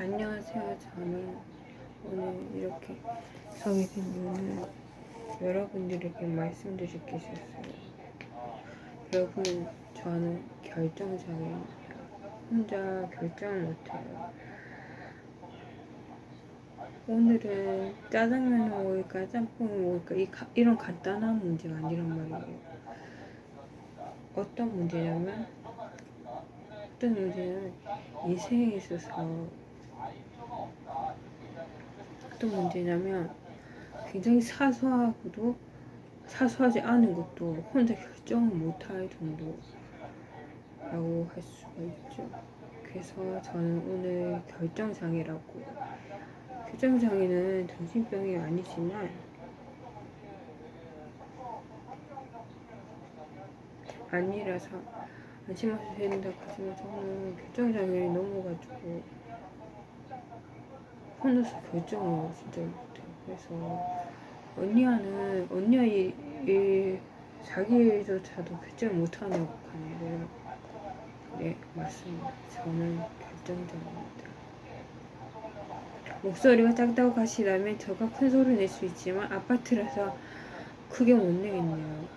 안녕하세요. 저는 오늘 이렇게 성이 된 이유는 여러분들에게 말씀드릴 게 있었어요. 여러분, 저는 결정장애입니다. 혼자 결정을 못해요. 오늘은 짜장면을 먹을까 짬뽕을 먹을까 이 가- 이런 간단한 문제가 아니란 말이에요. 어떤 문제냐면 어떤 문제냐면 인생에 있어서 어떤 문제냐면 굉장히 사소하고도 사소하지 않은 것도 혼자 결정을 못할 정도라고 할 수가 있죠. 그래서 저는 오늘 결정장애라고 결정장애는 정신병이 아니지만 아니라서 안심하셔도 된다고 하지만 저는 결정장애를 넘어가지고 혼자서 결정을 진짜 못해요. 그래서 언니와는 언니와 이, 이 자기 일조차도 결정 못하는 역할인데 네 맞습니다. 저는 결정장애입니다. 목소리가 작다고 하시다면 저가 큰 소리 낼 수 있지만 아파트라서 크게 못 내겠네요.